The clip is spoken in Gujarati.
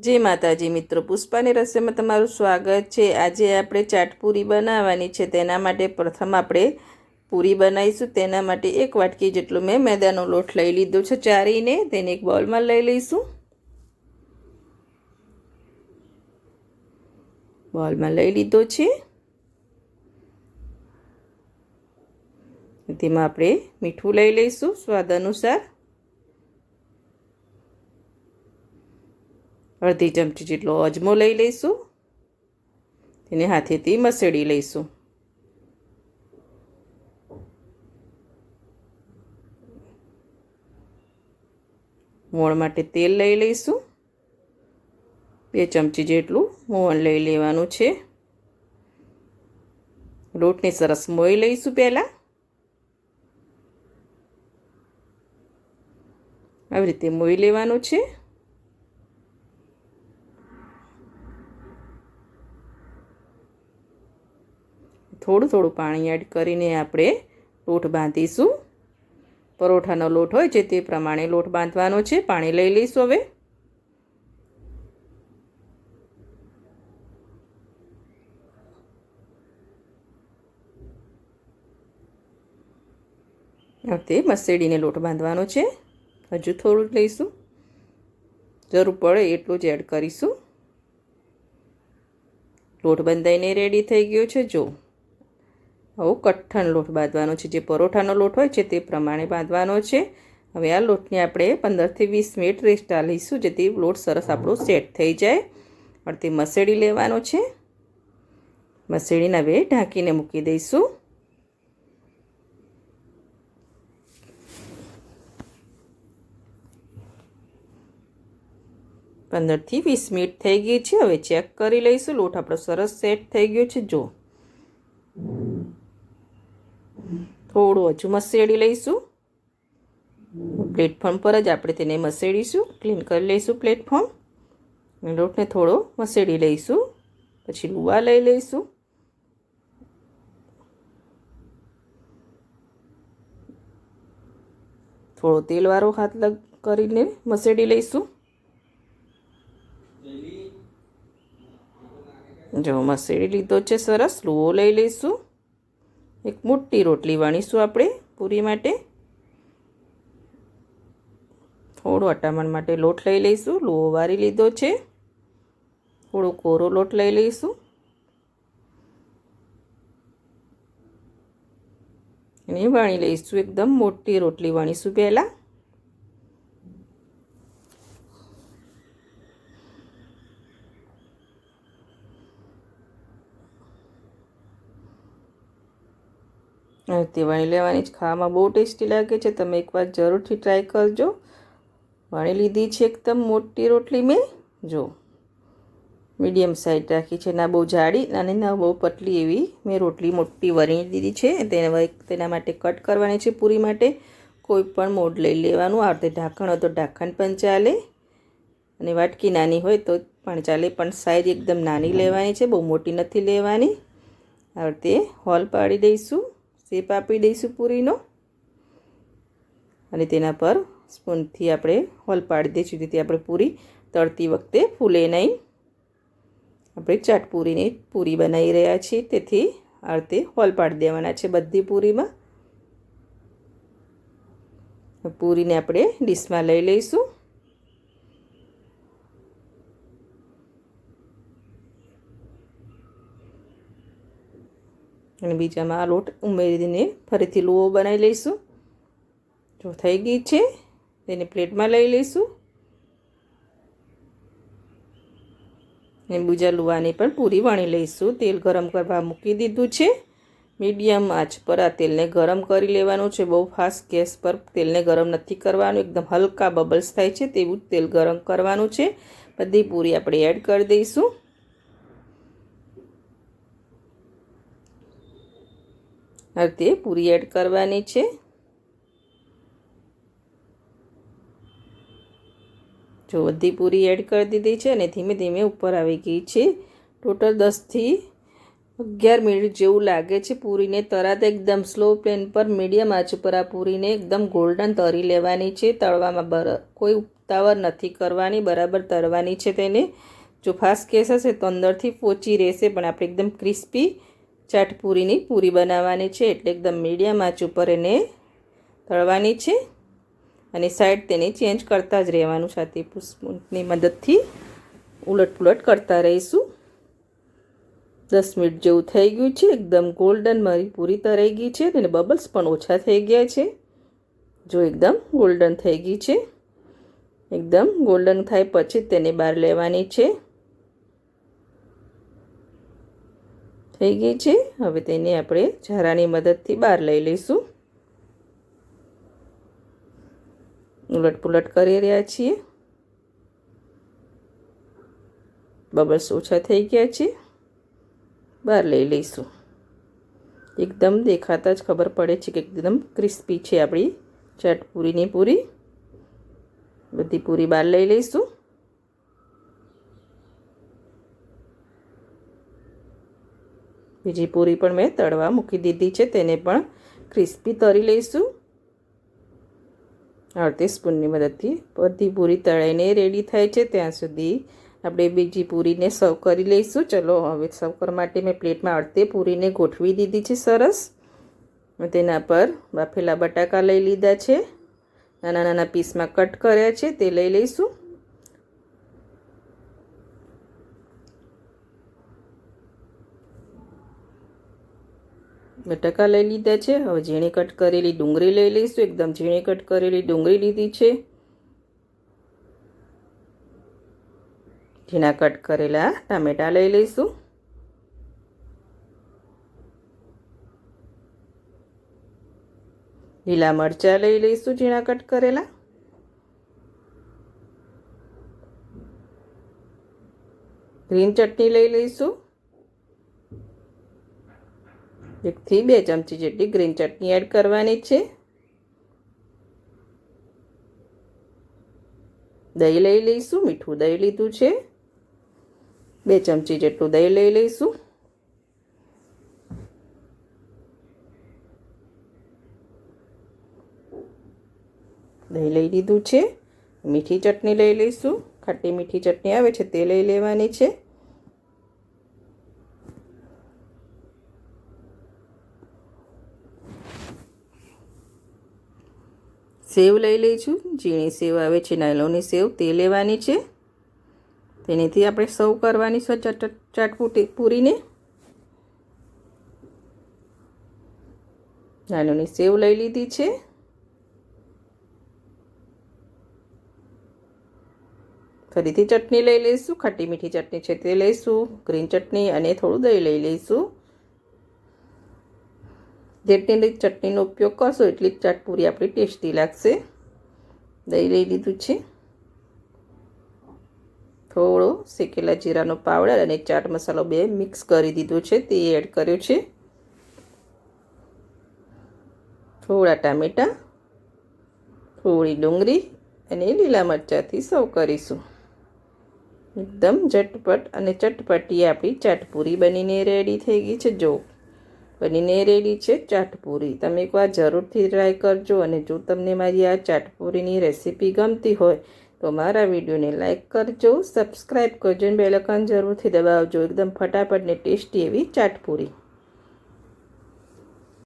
જય માતાજી મિત્રો, પુષ્પાની રસોઈમાં તમારું સ્વાગત છે. આજે આપણે ચાટપુરી બનાવવાની છે. તેના માટે પ્રથમ આપણે પૂરી બનાવીશું. તેના માટે એક વાટકી જેટલો મેં મેદાનો લોટ લઈ લીધો છે ચારીને. તેને એક બોલમાં લઈ લઈશું. બોલમાં લઈ લીધો છે. તેમાં આપણે મીઠું લઈ લઈશું. સ્વાદ અનુસાર અડધી ચમચી જેટલો અજમો લઈ લઈશું. તેને હાથેથી મસેડી લઈશું. મોણ માટે તેલ લઈ લઈશું. બે ચમચી જેટલું મોણ લઈ લેવાનું છે. લોટને સરસ મોઈ લઈશું પહેલાં. આવી રીતે મોઈ લેવાનું છે. થોડું થોડું પાણી એડ કરીને આપણે લોટ બાંધીશું. પરોઠાનો લોટ હોય છે તે પ્રમાણે લોટ બાંધવાનો છે. પાણી લઈ લઈશું હવે. તે મસેડીને લોટ બાંધવાનો છે. હજુ થોડું જ લઈશું. જરૂર પડે એટલું જ એડ કરીશું. લોટ બંધાઈને રેડી થઈ ગયો છે. જો આવો કઠણ લોટ બાંધવાનો છે. જે પરોઠાનો લોટ હોય છે તે પ્રમાણે બાંધવાનો છે. હવે આ લોટને આપણે પંદરથી વીસ મિનિટ રેસ્ટ લઈશું જેથી લોટ સરસ આપણો સેટ થઈ જાય. અડધી મસેડી લેવાનો છે. મસેડીને હવે ઢાંકીને મૂકી દઈશું. પંદરથી વીસ મિનિટ થઈ ગઈ છે. હવે ચેક કરી લઈશું. લોટ આપણો સરસ સેટ થઈ ગયો છે. જો થોડું હજુ મસેડી લઈશું. પ્લેટફોર્મ પર જ આપણે તેને મસેડીશું. ક્લીન કરી લઈશું પ્લેટફોર્મ. અને લોટને થોડો મસેડી લઈશું. પછી લુવા લઈ લઈશું. થોડો તેલવાળો હાથ લગ કરીને મસેડી લઈશું. જો મસેડી લીધો છે સરસ, લુવો લઈ લઈશું. એક મોટી રોટલી વણીશું આપણે પૂરી માટે. થોડો અટામણ માટે લોટ લઈ લઈશું. લોહો વારી લીધો છે. થોડો કોરો લોટ લઈ લઈશું. અને વણી લઈશું. એકદમ મોટી રોટલી વણીશું પહેલાં. તે વણી લેવાની જ ખાવામાં બહુ ટેસ્ટી લાગે છે. તમે એકવાર જરૂરથી ટ્રાય કરજો. વણી લીધી છે એકદમ મોટી રોટલી મેં. જો મીડિયમ સાઇઝ રાખી છે. ના બહુ જાડી અને ના બહુ પતલી એવી મેં રોટલી મોટી વણી દીધી છે. તેના તેના માટે કટ કરવાની છે પૂરી માટે. કોઈ પણ મોડ લઈ લેવાનું. આ રીતે ઢાંકણ હોય તો ઢાંકણ પણ ચાલે. અને વાટકી નાની હોય તો પણ ચાલે. પણ સાઈઝ એકદમ નાની લેવાની છે. બહુ મોટી નથી લેવાની. આ રીતે હોલ પાડી દઈશું. શેપ આપી દઈશું પૂરીનો. અને તેના પર સ્પૂનથી આપણે હોલ પાડી દઈશું. જેથી આપણે પૂરી તળતી વખતે ફૂલે નહીં. આપણે ચાટપૂરીની પૂરી બનાવી રહ્યા છીએ. તેથી આ રીતે હોલ પાડી દેવાના છે બધી પૂરીમાં. પૂરીને આપણે ડીશમાં લઈ લઈશું. અને બીજામાં આ લોટ ઉમેરીને ફરીથી લોવો બનાવી લઈશું. જો થઈ ગઈ છે, તેને પ્લેટમાં લઈ લઈશું. અને બીજા લુવાની પણ પૂરી વણી લઈશું. તેલ ગરમ કરવા મૂકી દીધું છે. મીડિયમ આંચ પર આ તેલને ગરમ કરી લેવાનું છે. બહુ ફાસ્ટ ગેસ પર તેલને ગરમ નથી કરવાનું. એકદમ હલકા બબલ્સ થાય છે તેવું તેલ ગરમ કરવાનું છે. બધી પૂરી આપણે એડ કરી દઈશું. તે પૂરી એડ કરવાની છે. જો બધી પૂરી એડ કરી દીધી છે અને ધીમે ધીમે ઉપર આવી ગઈ છે. ટોટલ દસથી અગિયાર મિનિટ જેવું લાગે છે પૂરીને. તરત એકદમ સ્લો ફ્લેમ પર મીડિયમ આંચ ઉપર આ પૂરીને એકદમ ગોલ્ડન તરી લેવાની છે. તળવામાં બર, કોઈ ઉતાવળ નથી કરવાની, બરાબર તરવાની છે તેને. જો ફાસ્ટ કેસ હશે તો અંદરથી પોચી રહેશે, પણ આપણે એકદમ ક્રિસ્પી ચાટપુરીની પૂરી બનાવવાની છે એટલે એકદમ મીડિયમ આંચ ઉપર એને તળવાની છે. અને સાઈડ તેની ચેન્જ કરતા જ રહેવાનું સાથે પુષ્પની મદદથી ઉલટ પુલટ કરતા રહીશું. દસ મિનિટ જેવું થઈ ગયું છે. એકદમ ગોલ્ડન મારી પૂરી તરાઈ ગઈ છે અને બબલ્સ પણ ઓછા થઈ ગયા છે. જો એકદમ ગોલ્ડન થઈ ગઈ છે. એકદમ ગોલ્ડન થાય પછી તેને બહાર લેવાની છે. થઈ ગઈ છે. હવે તેને આપણે ઝારાની મદદથી બહાર લઈ લઈશું. ઉલટપુલટ કરી રહ્યા છીએ. બબલ્સ ઓછા થઈ ગયા છે. બહાર લઈ લઈશું. એકદમ દેખાતા જ ખબર પડે છે કે એકદમ ક્રિસ્પી છે આપણી ચાટ પૂરી. બધી પૂરી બહાર લઈ લઈશું. બીજી પૂરી પણ મેં તળવા મૂકી દીધી છે, તેને પણ ક્રિસ્પી તળી લઈશું. અડધી સ્પૂનની મદદથી બધી પૂરી તળાઈને રેડી થાય છે, ત્યાં સુધી આપણે બીજી પૂરીને સર્વ કરી લઈશું. ચલો, હવે સર્વ કરવા માટે મેં પ્લેટમાં અડધી પૂરીને ગોઠવી દીધી છે, સરસ. તેના પર બાફેલા બટાકા લઈ લીધા છે. નાના નાના પીસમાં કટ કર્યા છે, તે લઈ લઈશું. બટાકા લઈ લીધા છે. હવે ઝીણી કટ કરેલી ડુંગળી લઈ લઈશું. એકદમ ઝીણી કટ કરેલી ડુંગળી લીધી છે. ઝીણા કટ કરેલા ટામેટાં લઈ લઈશું. લીલા મરચાં લઈ લઈશું ઝીણા કટ કરેલા. ગ્રીન ચટણી લઈ લઈશું. એકથી બે ચમચી જેટલી ગ્રીન ચટણી એડ કરવાની છે. દહીં લઈ લઈશું, મીઠું દહીં લીધું છે. બે ચમચી જેટલું દહીં લઈ લઈશું. દહીં લઈ લીધું છે. મીઠી ચટણી લઈ લઈશું. ખાટી મીઠી ચટણી આવે છે તે લઈ લેવાની છે. સેવ લઈ લઈશું. ઝીણી સેવ આવે છે, નાયલોની સેવ, તે લેવાની છે. તેનેથી આપણે સર્વ કરવાની છે ચટપૂટી પૂરીને. નાયલોની સેવ લઈ લીધી છે. ફરીથી ચટણી લઈ લઈશું, ખટ્ટી મીઠી ચટણી છે તે લઈશું, ગ્રીન ચટણી અને થોડું દહીં લઈ લઈશું. જેટલી ચટણીનો ઉપયોગ કરશો એટલી ચાટપુરી આપણી ટેસ્ટી લાગશે. દહીં લઈ લીધું છે. થોડો શેકેલા જીરાનો પાવડર અને ચાટ મસાલો બે મિક્સ કરી દીધો છે, તે એડ કર્યો છે. થોડા ટામેટાં, થોડી ડુંગળી અને લીલા મરચાંથી સર્વ કરીશું. એકદમ ઝટપટ અને ચટપટી આપણી ચાટપુરી બનીને રેડી થઈ ગઈ છે. જો બનીને રેડી છે ચાટપુરી. તમે એકવાર જરૂરથી ટ્રાય કરજો અને જો તમને મારી આ ચાટપુરીની રેસીપી ગમતી હોય, તો મારા વિડીયોને લાઇક કરજો સબસ્ક્રાઈબ કરજો અને બેલકન જરૂરથી દબાવજો. એકદમ ફટાફટ ને ટેસ્ટી એવી ચાટપુરી.